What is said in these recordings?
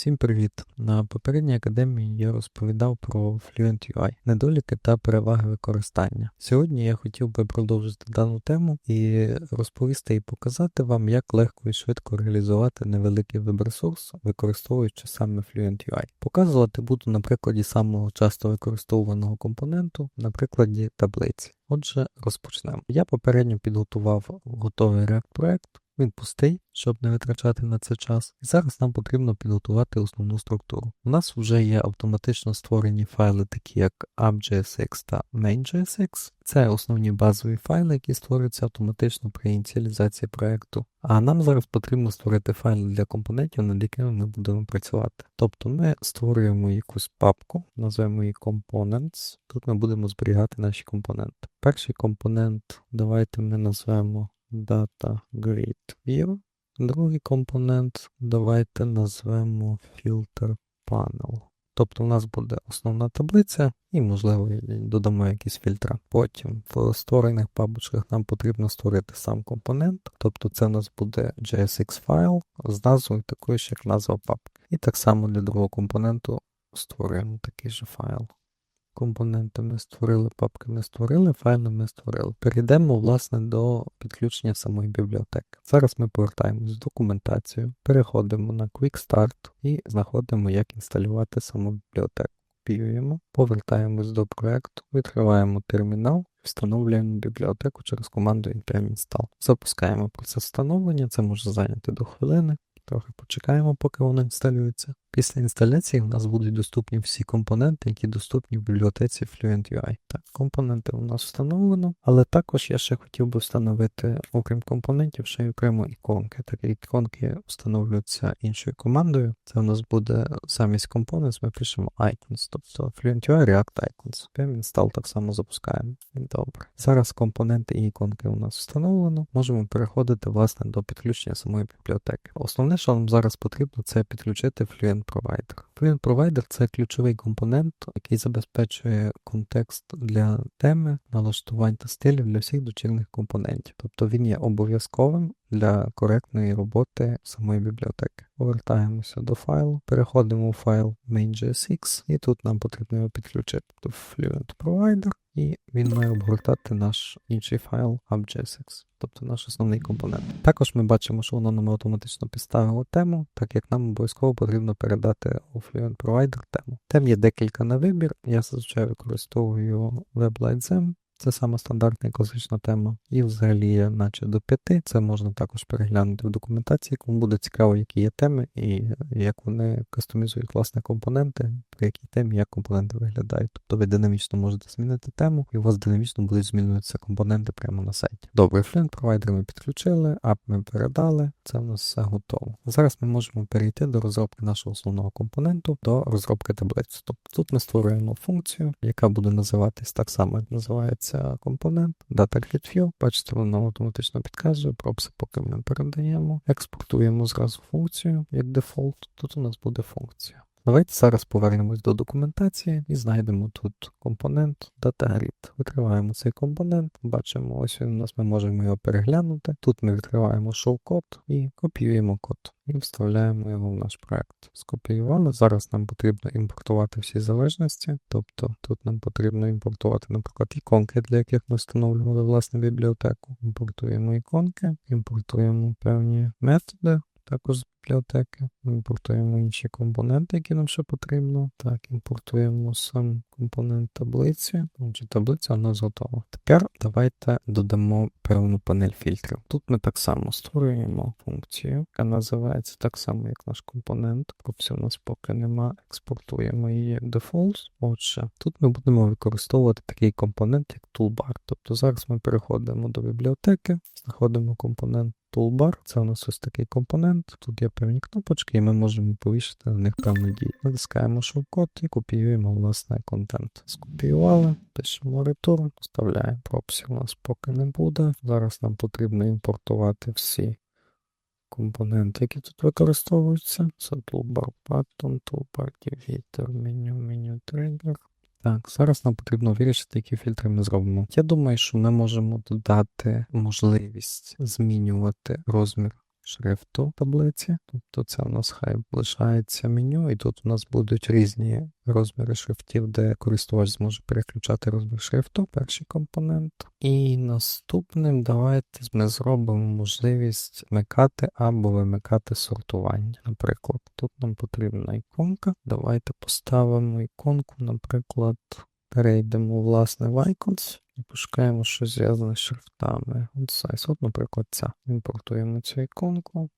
Всім привіт! На попередній академії я розповідав про Fluent UI, недоліки та переваги використання. Сьогодні я хотів би продовжити дану тему і розповісти і показати вам, як легко і швидко реалізувати невеликий веб-ресурс, використовуючи саме Fluent UI. Показувати буду на прикладі самого часто використовуваного компоненту, на прикладі таблиці. Отже, розпочнемо. Я попередньо підготував готовий React проект. Він пустий, щоб не витрачати на це час. І зараз нам потрібно підготувати основну структуру. У нас вже є автоматично створені файли, такі як app.jsx та main.jsx. Це основні базові файли, які створюються автоматично при ініціалізації проєкту. А нам зараз потрібно створити файли для компонентів, над якими ми будемо працювати. Тобто ми створюємо якусь папку, назвемо її Components. Тут ми будемо зберігати наші компоненти. Перший компонент давайте ми назвемо Data Grid View. Другий компонент давайте назвемо Filter Panel. Тобто у нас буде основна таблиця і, можливо, додамо якісь фільтри. Потім в створених папочках нам потрібно створити сам компонент, тобто це у нас буде JSX файл з назвою такою ж, як назва папки. І так само для другого компоненту створюємо такий же файл. Компоненти ми створили, папки ми створили, файли ми створили. Перейдемо, власне, до підключення самої бібліотеки. Зараз ми повертаємось в документацію, переходимо на Quick Start і знаходимо, як інсталювати саму бібліотеку. Копіюємо, повертаємось до проєкту, відкриваємо термінал, встановлюємо бібліотеку через команду npm install. Запускаємо процес встановлення, це може зайняти до хвилини. Трохи почекаємо, поки воно інсталюється. Після інсталяції в нас будуть доступні всі компоненти, які доступні в бібліотеці Fluent UI. Так, компоненти у нас встановлено, але також я ще хотів би встановити, окрім компонентів, ще й окремо іконки. Так іконки встановлюються іншою командою. Це у нас буде замість Components, ми пишемо icons, тобто Fluent UI React Icons. Прям install так само запускаємо. Добре. Зараз компоненти і іконки у нас встановлено. Можемо переходити власне до підключення самої бібліотеки. Основне, що нам зараз потрібно, це підключити Fluent Fluent Provider це ключовий компонент, який забезпечує контекст для теми, налаштувань та стилів для всіх дочірних компонентів. Тобто він є обов'язковим для коректної роботи самої бібліотеки. Повертаємося до файлу, переходимо у файл main.jsx, і тут нам потрібно його підключити до Fluent Provider, і він має обгортати наш інший файл app.jsx, тобто наш основний компонент. Також ми бачимо, що воно нам автоматично підставило тему, так як нам обов'язково потрібно передати у Fluent Provider тему. Тем є декілька на вибір, я зазвичай використовую WebLightZem, це саме стандартна і класична тема. І взагалі наче до п'яти. Це можна також переглянути в документації, кому буде цікаво, які є теми, і як вони кастомізують власне компоненти, при якій темі як компоненти виглядають. Тобто ви динамічно можете змінити тему, і у вас динамічно будуть змінюватися компоненти прямо на сайті. Добре, Flint провайдер ми підключили, ап ми передали, це в нас все готово. Зараз ми можемо перейти до розробки нашого основного компоненту, до розробки таблиці. Тобто тут ми створюємо функцію, яка буде називатись так само, як називається компонент, Data Grid View. Бачите, воно автоматично підказує, пропси, поки ми передаємо. Експортуємо зразу функцію як дефолт. Тут у нас буде функція. Давайте зараз повернемось до документації і знайдемо тут компонент DataGrid. Відкриваємо цей компонент, бачимо, ось він у нас ми можемо його переглянути. Тут ми відкриваємо шоу-код і копіюємо код. І вставляємо його в наш проект. Скопіювали. Зараз нам потрібно імпортувати всі залежності. Тобто тут нам потрібно імпортувати, наприклад, іконки, для яких ми встановлювали власне бібліотеку. Імпортуємо іконки, імпортуємо певні методи також бібліотеки. Імпортуємо інші компоненти, які нам ще потрібно. Так, імпортуємо сам компонент таблиці. Отже, таблиця у нас готова. Тепер давайте додамо певну панель фільтрів. Тут ми так само створюємо функцію, яка називається так само, як наш компонент. Пропсі у нас поки нема. Експортуємо її default. Отже, тут ми будемо використовувати такий компонент, як toolbar. Тобто зараз ми переходимо до бібліотеки, знаходимо компонент Toolbar це у нас ось такий компонент. Тут є певні кнопочки, і ми можемо повішати на них певну дію. Натискаємо шовкод і копіюємо власне контент. Скопіювали, пишемо return, вставляємо пропсі. У нас поки не буде. Зараз нам потрібно імпортувати всі компоненти, які тут використовуються. Це toolbar button, toolbar divider, меню, меню trigger. Так, зараз нам потрібно вирішити, які фільтри ми зробимо. Я думаю, що ми можемо додати можливість змінювати розмір шрифту таблиці. Тобто це у нас хай лишається меню, і тут у нас будуть різні розміри шрифтів, де користувач зможе переключати розмір шрифту, перший компонент. І наступним давайте ми зробимо можливість вмикати або вимикати сортування. Наприклад, тут нам потрібна іконка. Давайте поставимо іконку, наприклад, перейдемо власне в Icons і пошукаємо щось зв'язане з шрифтами. Size. От, наприклад, ця. Імпортуємо цю іконку,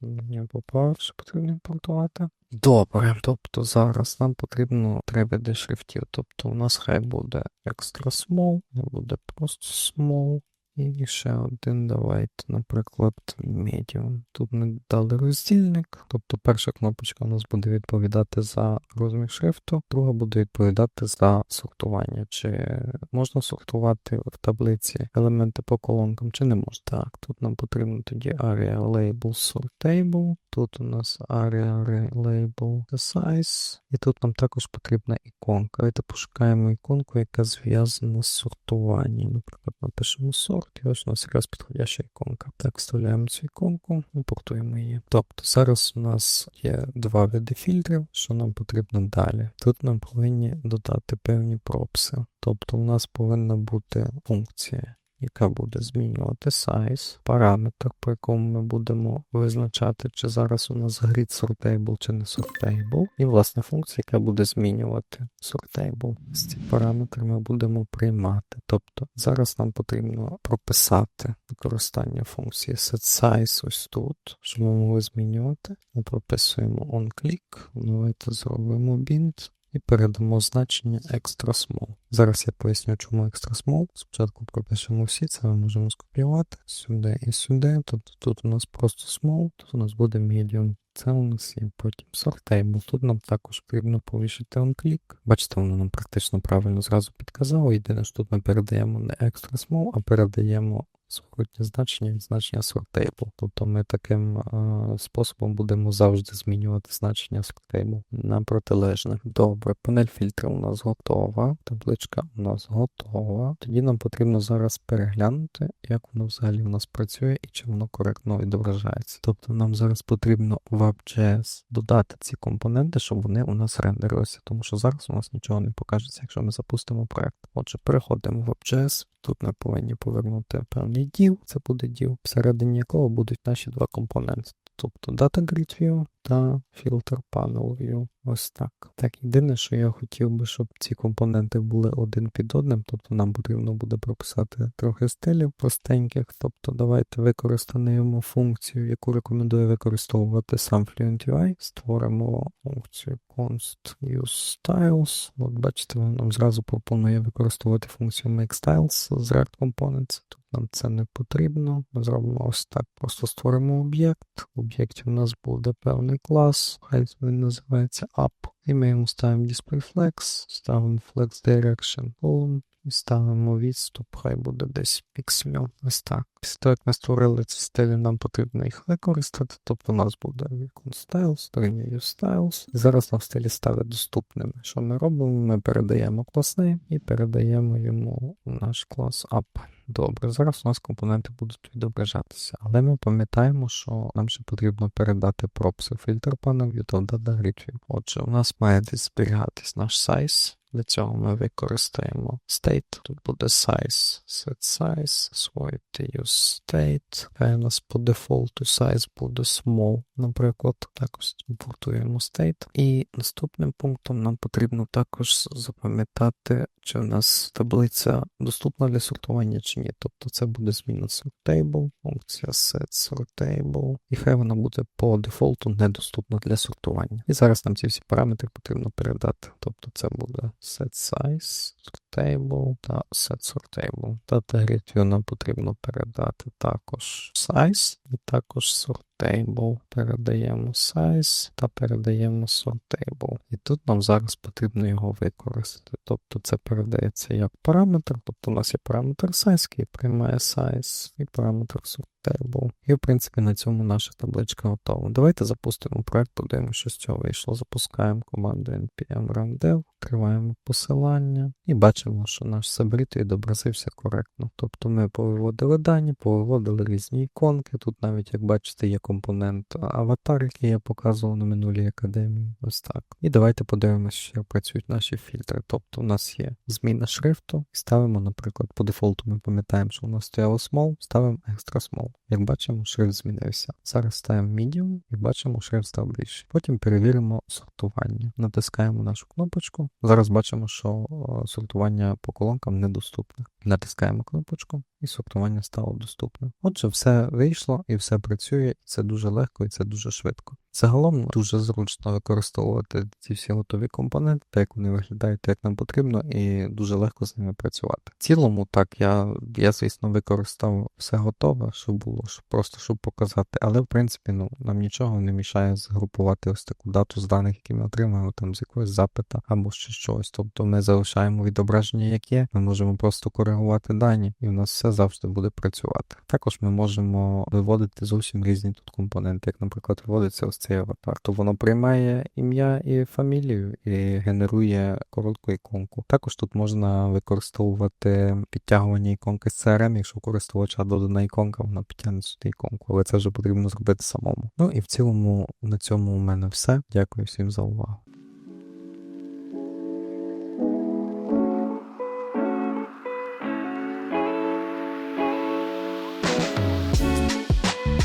мені попав, що потрібно імпортувати. Добре, тобто зараз нам потрібно 3 види шрифтів. Тобто у нас хай буде extra small, не буде просто small. І ще один, давайте, наприклад, medium. Тут ми дали роздільник, тобто перша кнопочка у нас буде відповідати за розмір шрифту, друга буде відповідати за сортування. Чи можна сортувати в таблиці елементи по колонкам, чи не можна. Так, тут нам потрібно тоді area label sort table. Тут у нас area label size, і тут нам також потрібна іконка. Давайте пошукаємо іконку, яка зв'язана з сортуванням. Наприклад, напишемо сорт, і ось у нас якраз підходяща іконка. Так, вставляємо цю іконку, імпортуємо її. Тобто зараз у нас є два види фільтрів, що нам потрібно далі. Тут нам повинні додати певні пропси. Тобто у нас повинна бути функція яка буде змінювати size, параметр, по якому ми будемо визначати, чи зараз у нас grid sortable чи не sortable, і власне функція, яка буде змінювати sortable. З ці параметри ми будемо приймати. Тобто зараз нам потрібно прописати використання функції setSize ось тут, щоб ми могли змінювати. Ми прописуємо onClick, давайте зробимо bind і передамо значення extra small. Зараз я поясню, чому extra small. Спочатку пропишемо всі, це ми можемо скопіювати сюди і сюди. Тобто тут у нас просто small, тут у нас буде medium. Це у нас є потім sortable. Тут нам також потрібно повішати on-click. Бачите, воно нам практично правильно зразу підказало. Єдине, що тут ми передаємо не extra small, а передаємо Зворотнє значення від значення sortable. Тобто ми таким е, способом будемо завжди змінювати значення sortable на протилежне. Добре, панель фільтру у нас готова, табличка у нас готова. Тоді нам потрібно зараз переглянути, як воно взагалі у нас працює і чи воно коректно відображається. Тобто нам зараз потрібно в WebJS додати ці компоненти, щоб вони у нас рендерилися, тому що зараз у нас нічого не покажеться, якщо ми запустимо проект. Отже, переходимо в WebJS. Ми повинні повернути певний діл. це буде діл, всередині якого будуть наші два компоненти. Тобто Data Grid View та Filter Panel View. Ось так. Так, єдине, що я хотів би, щоб ці компоненти були один під одним, тобто нам потрібно буде прописати трохи стилів простеньких. Тобто давайте використаємо функцію, яку рекомендую використовувати сам FluentUI. Створимо функцію const use styles. От бачите, він нам зразу пропонує використовувати функцію makeStyles з React Components. Нам це не потрібно. Ми зробимо ось так. Просто створимо об'єкт. В об'єкті у нас буде певний клас, хай він називається Up. І ми йому ставимо DisplayFlex, ставимо Flex Direction Column і ставимо відступ, хай буде десь пікселю. Ось так. Після того, як ми створили ці стилі, нам потрібно їх використати. Тобто у нас буде Icon Styles, Use Styles. Зараз нам стилі стали доступними. Що ми робимо? Ми передаємо клас і передаємо йому наш клас Up. Добре, зараз у нас компоненти будуть відображатися, але ми пам'ятаємо, що нам ще потрібно передати пропси фільтр панелью та дата. Отже, у нас має десь зберігатись наш size. Для цього ми використаємо state. Тут буде size, set size, освоїти use state. Хай у нас по дефолту size буде small, наприклад. Також імпортуємо state. І наступним пунктом нам потрібно також запам'ятати, чи у нас таблиця доступна для сортування чи ні. Тобто це буде зміна sortable, функція set sortable, і хай вона буде по дефолту недоступна для сортування. І зараз нам ці всі параметри потрібно передати. Тобто це буде set size, sortable та set sortable. Grid view нам потрібно передати також size і також sortable. Передаємо size та передаємо sortable. І тут нам зараз потрібно його використати. Тобто це передається як параметр, тобто у нас є параметр size, який приймає size, і параметр sortable. І в принципі на цьому наша табличка готова. Давайте запустимо проект, подивимося, що з цього вийшло. Запускаємо команду npm run dev, відкриваємо посилання і бачимо, що наш Сабріт відобразився коректно. Тобто ми повиводили дані, повиводили різні іконки. Тут навіть, як бачите, є компонент аватар, який я показував на минулій академії. Ось так. І давайте подивимося, що працюють наші фільтри. Тобто у нас є зміна шрифту, і ставимо, наприклад, по дефолту ми пам'ятаємо, що у нас стояло small, ставимо extra small. Як бачимо, шрифт змінився. Зараз ставимо medium і бачимо, шрифт став більший. Потім перевіримо сортування. Натискаємо нашу кнопочку. Зараз бачимо, що сортування по колонкам недоступне. Натискаємо кнопочку і сортування стало доступне. Отже, все вийшло і все працює, це дуже легко і це дуже швидко. Загалом дуже зручно використовувати ці всі готові компоненти, так як вони виглядають, як нам потрібно, і дуже легко з ними працювати. В цілому, так, я, я звісно, використав все готове, що було, щоб просто щоб показати, але в принципі ну, нам нічого не мішає згрупувати ось таку дату з даних, які ми отримаємо там з якогось запита або ще щось. Тобто ми залишаємо відображення, як є, ми можемо просто коригувати дані, і в нас все завжди буде працювати. Також ми можемо виводити зовсім різні тут компоненти, як, наприклад, виводиться ось цей аватар. То воно приймає ім'я і фамілію і генерує коротку іконку. Також тут можна використовувати підтягування іконки з CRM, якщо користувача додана іконка, вона підтягне сюди іконку, але це вже потрібно зробити самому. Ну і в цілому на цьому у мене все. Дякую всім за увагу.